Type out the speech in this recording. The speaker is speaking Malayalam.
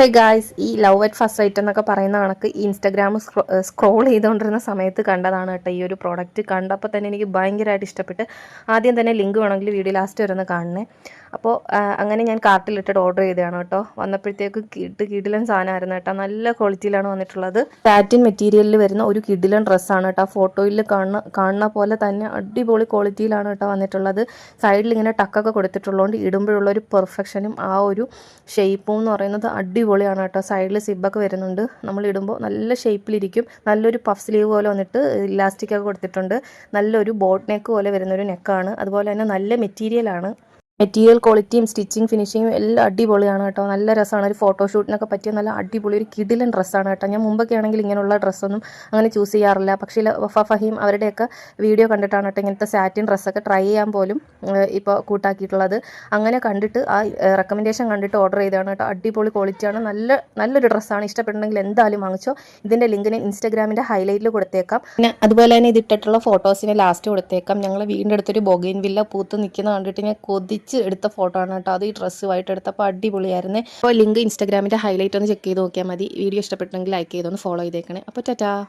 ഹേ ഗായ്സ് ഈ ലവ് അറ്റ് ഫസ്റ്റ് സൈറ്റ് എന്നൊക്കെ പറയുന്ന കണക്ക് ഈ ഇൻസ്റ്റാഗ്രാം സ്ക്രോൾ ചെയ്തുകൊണ്ടിരുന്ന സമയത്ത് കണ്ടതാണ് കേട്ടോ ഈ ഒരു പ്രോഡക്റ്റ് കണ്ടപ്പോൾ തന്നെ എനിക്ക് ഭയങ്കരമായിട്ട് ഇഷ്ടപ്പെട്ട്. ആദ്യം തന്നെ ലിങ്ക് വേണമെങ്കിൽ വീഡിയോ ലാസ്റ്റ് വരുന്ന കാണണേ. അപ്പോൾ അങ്ങനെ ഞാൻ കാർട്ടിലിട്ടിട്ട് ഓർഡർ ചെയ്തതാണ് കേട്ടോ. വന്നപ്പോഴത്തേക്ക് കിട്ട് കിടിലൻ സാധനമായിരുന്നു കേട്ടോ. നല്ല ക്വാളിറ്റിയിലാണ് വന്നിട്ടുള്ളത്. പാറ്റിൻ മെറ്റീരിയലിൽ വരുന്ന ഒരു കിടിലൻ ഡ്രസ്സാണ് കേട്ടോ. ഫോട്ടോയിൽ കാണുന്ന കാണുന്ന പോലെ തന്നെ അടിപൊളി ക്വാളിറ്റിയിലാണ് കേട്ടോ വന്നിട്ടുള്ളത്. സൈഡിൽ ഇങ്ങനെ ടക്കൊക്കെ കൊടുത്തിട്ടുള്ളതുകൊണ്ട് ഇടുമ്പോഴുള്ള ഒരു പെർഫെക്ഷനും ആ ഒരു ഷേപ്പും എന്ന് പറയുന്നത് അടിപൊളിയാണ് കേട്ടോ. സൈഡിൽ സിബൊക്കെ വരുന്നുണ്ട്. നമ്മൾ ഇടുമ്പോൾ നല്ല ഷേപ്പിലിരിക്കും നല്ലൊരു പഫ് സ്ലീവ് പോലെ വന്നിട്ട് ഇലാസ്റ്റിക് ഒക്കെ കൊടുത്തിട്ടുണ്ട്. നല്ലൊരു ബോട്ട് നെക്ക് പോലെ വരുന്നൊരു നെക്കാണ് അതുപോലെ തന്നെ നല്ല മെറ്റീരിയലാണ് മെറ്റീരിയൽ ക്വാളിറ്റിയും സ്റ്റിച്ചിങ് ഫിനിഷിങ്ങും എല്ലാം അടിപൊളിയാണ് കേട്ടോ. നല്ല രസമാണ്. ഒരു ഫോട്ടോഷൂട്ടിനൊക്കെ പറ്റിയ നല്ല അടിപൊളി ഒരു കിടിലൻ ഡ്രസ്സാണ് കേട്ടോ. ഞാൻ മുമ്പൊക്കെ ആണെങ്കിൽ ഇങ്ങനെയുള്ള ഡ്രസ്സൊന്നും അങ്ങനെ ചൂസ് ചെയ്യാറില്ല. പക്ഷേ വഫ ഫഹീം അവരുടെയൊക്കെ വീഡിയോ കണ്ടിട്ടാണ് കേട്ടോ ഇങ്ങനത്തെ സാറ്റിൻ ഡ്രസ്സൊക്കെ ട്രൈ ചെയ്യാൻ പോലും ഇപ്പോൾ കൂട്ടാക്കിയിട്ടുള്ളത്. അങ്ങനെ കണ്ടിട്ട് ആ റെക്കമെൻഡേഷൻ കണ്ടിട്ട് ഓർഡർ ചെയ്തതാണ് കേട്ടോ. അടിപൊളി ക്വാളിറ്റിയാണ്. നല്ല നല്ലൊരു ഡ്രസ്സാണ്. ഇഷ്ടപ്പെട്ടുണ്ടെങ്കിൽ എന്തായാലും വാങ്ങിച്ചോ. ഇതിന്റെ ലിങ്ക് ഞാൻ ഇൻസ്റ്റാഗ്രാമിന്റെ ഹൈലൈറ്റിൽ കൊടുത്തേക്കാം. പിന്നെ അതുപോലെ തന്നെ ഇതിട്ടിട്ടുള്ള ഫോട്ടോസിനെ ലാസ്റ്റ് കൊടുത്തേക്കാം. ഞങ്ങൾ വീടിന്റെ അടുത്തൊരു ബൊഗൈൻ വില്ല പൂത്ത് നിൽക്കുന്ന കണ്ടിട്ട് ഞാൻ കൊതിച്ച് എടുത്ത ഫോട്ടോ ആണ് കേട്ടോ. അത് ഈ ഡ്രസ്സുമായിട്ട് എടുത്തപ്പോൾ അടിപൊളിയായിരുന്നേ. അപ്പോൾ ലിങ്ക് ഇൻസ്റ്റാഗ്രാമിന്റെ ഹൈലൈറ്റ് ഒന്ന് ചെക്ക് ചെയ്ത് നോക്കിയാൽ മതി. വീഡിയോ ഇഷ്ടപ്പെട്ടെങ്കിൽ ലൈക്ക് ചെയ്തൊന്ന് ഫോളോ ചെയ്തേക്കണേ. അപ്പോൾ ടാറ്റാ.